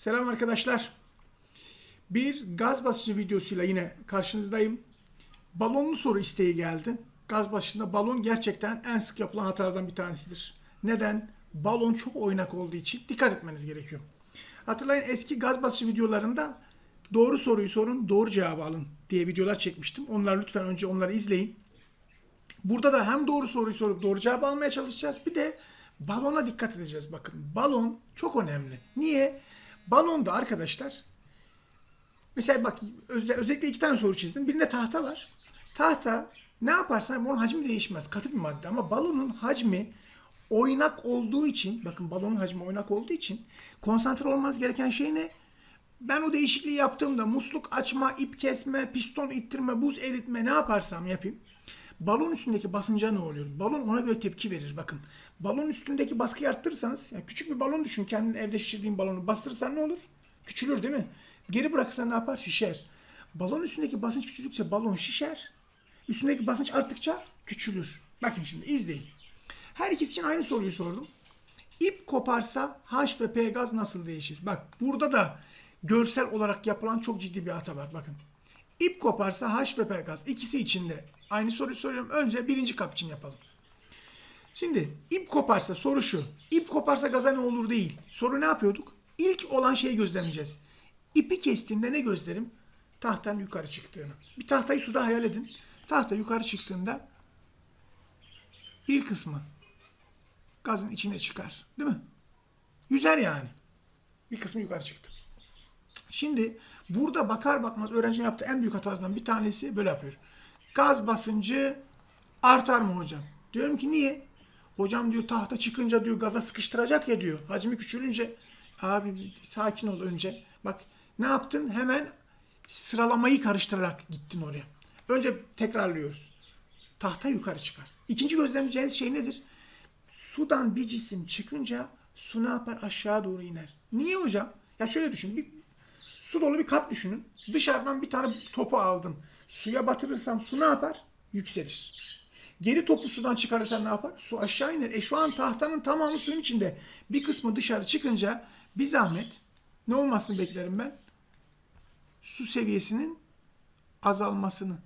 Selam arkadaşlar. Bir gaz basıcı videosuyla yine karşınızdayım. Balonlu soru isteği geldi. Gaz basıcında balon gerçekten en sık yapılan hatalardan bir tanesidir. Neden? Balon çok oynak olduğu için dikkat etmeniz gerekiyor. Hatırlayın eski gaz basıcı videolarında doğru soruyu sorun, doğru cevabı alın diye videolar çekmiştim. Onlar lütfen önce onları izleyin. Burada da hem doğru soruyu sorup doğru cevabı almaya çalışacağız. Bir de balona dikkat edeceğiz. Bakın balon çok önemli. Niye? Balonda arkadaşlar mesela bak özel- özellikle iki tane soru çizdim. Birinde tahta var. Tahta ne yaparsan onun hacmi değişmez. Katı bir madde ama balonun hacmi oynak olduğu için bakın balonun hacmi oynak olduğu için konsantre olmanız gereken şey ne? Ben o değişikliği yaptığımda musluk açma, ip kesme, piston ittirme, buz eritme ne yaparsam yapayım. Balon üstündeki basınca ne oluyor? Balon ona göre tepki verir. Bakın balon üstündeki baskıyı arttırırsanız, yani küçük bir balon düşün. Kendin evde şişirdiğin balonu bastırırsan ne olur? Küçülür değil mi? Geri bırakırsan ne yapar? Şişer. Balon üstündeki basınç küçüldükçe balon şişer. Üstündeki basınç arttıkça küçülür. Bakın şimdi izleyin. Her ikisi için aynı soruyu sordum. İp koparsa H ve P gaz nasıl değişir? Bak burada da görsel olarak yapılan çok ciddi bir hata var. Bakın. İp koparsa H ve P gaz. İkisi içinde. Aynı soruyu soruyorum. Önce birinci kap için yapalım. Şimdi ip koparsa soru şu. İp koparsa gaza ne olur değil. Soru ne yapıyorduk? İlk olan şeyi gözlemleyeceğiz. İpi kestiğimde ne gözlerim? Tahtanın yukarı çıktığını. Bir tahtayı suda hayal edin. Tahta yukarı çıktığında bir kısmı gazın içine çıkar. Değil mi? Yüzer yani. Bir kısmı yukarı çıktı. Şimdi burada bakar bakmaz öğrencinin yaptığı en büyük hatalardan bir tanesi böyle yapıyor. Gaz basıncı artar mı hocam? Diyorum ki niye? Hocam diyor tahta çıkınca diyor gaza sıkıştıracak ya diyor. Hacmi küçülünce abi sakin ol önce. Bak ne yaptın? Hemen sıralamayı karıştırarak gittin oraya. Önce tekrarlıyoruz. Tahta yukarı çıkar. İkinci gözlemleyeceğiniz şey nedir? Sudan bir cisim çıkınca su ne yapar? Aşağı doğru iner. Niye hocam? Ya şöyle düşün. Bir, su dolu bir kap düşünün. Dışarıdan bir tane topu aldın. Suya batırırsan su ne yapar? Yükselir. Geri topu sudan çıkarırsan ne yapar? Su aşağı iner. E şu an tahtanın tamamı suyun içinde. Bir kısmı dışarı çıkınca bir zahmet ne olmasını beklerim ben? Su seviyesinin azalmasını.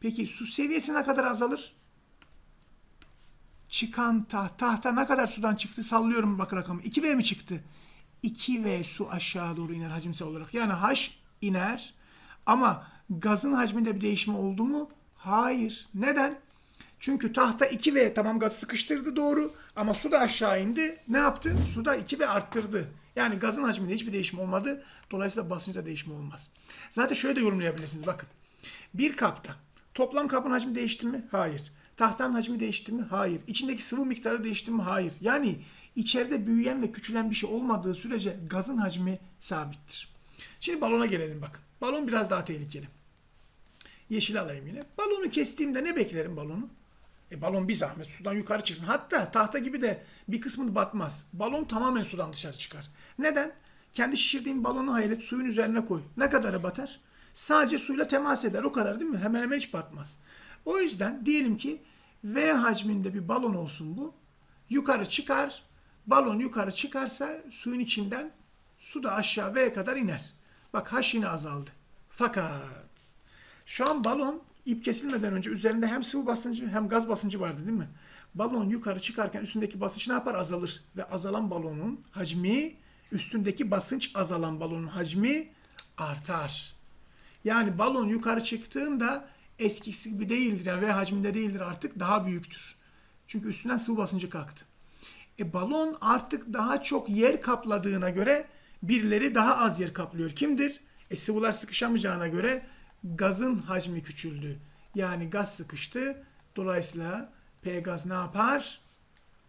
Peki su seviyesi ne kadar azalır? Çıkan taht, tahta ne kadar sudan çıktı? Sallıyorum bak rakamı. 2V mi çıktı? 2V su aşağı doğru iner hacimsel olarak. Yani H iner. Ama gazın hacminde bir değişme oldu mu? Hayır. Neden? Çünkü tahta 2V tamam gaz sıkıştırdı doğru ama su da aşağı indi. Ne yaptı? Su da 2V arttırdı. Yani gazın hacminde hiçbir değişim olmadı. Dolayısıyla basınçta değişme olmaz. Zaten şöyle de yorumlayabilirsiniz. Bakın. Bir kapta toplam kapın hacmi değişti mi? Hayır. Tahtanın hacmi değişti mi? Hayır. İçindeki sıvı miktarı değişti mi? Hayır. Yani içeride büyüyen ve küçülen bir şey olmadığı sürece gazın hacmi sabittir. Şimdi balona gelelim bakın. Balon biraz daha tehlikeli. Yeşil alayım yine. Balonu kestiğimde ne beklerim balonu? E balon bir zahmet sudan yukarı çıksın. Hatta tahta gibi de bir kısmını batmaz. Balon tamamen sudan dışarı çıkar. Neden? Kendi şişirdiğin balonu hayal et, suyun üzerine koy. Ne kadarı batar? Sadece suyla temas eder. O kadar değil mi? Hemen hemen hiç batmaz. O yüzden diyelim ki V hacminde bir balon olsun bu. Yukarı çıkar. Balon yukarı çıkarsa suyun içinden su da aşağı V'ye kadar iner. Bak H yine azaldı. Fakat şu an balon ip kesilmeden önce üzerinde hem sıvı basıncı hem gaz basıncı vardı değil mi? Balon yukarı çıkarken üstündeki basınç ne yapar? Azalır. Ve azalan balonun hacmi üstündeki basınç azalan balonun hacmi artar. Yani balon yukarı çıktığında eskisi gibi değildir. Yani V hacminde değildir artık daha büyüktür. Çünkü üstünden sıvı basıncı kalktı. E balon artık daha çok yer kapladığına göre birileri daha az yer kaplıyor. Kimdir? E sıvılar sıkışamayacağına göre gazın hacmi küçüldü. Yani gaz sıkıştı. Dolayısıyla P gaz ne yapar?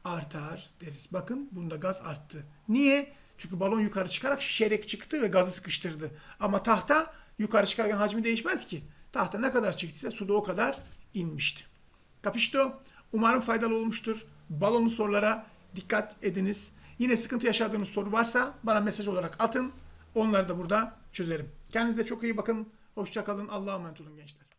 Artar deriz. Bakın bunda gaz arttı. Niye? Çünkü balon yukarı çıkarak şişerek çıktı ve gazı sıkıştırdı. Ama tahta yukarı çıkarken hacmi değişmez ki. Tahta ne kadar çıktıysa suda o kadar inmişti. Kapışto. Umarım faydalı olmuştur. Balonlu sorulara dikkat ediniz. Yine sıkıntı yaşadığınız soru varsa bana mesaj olarak atın. Onları da burada çözerim. Kendinize çok iyi bakın. Hoşçakalın. Allah'a emanet olun gençler.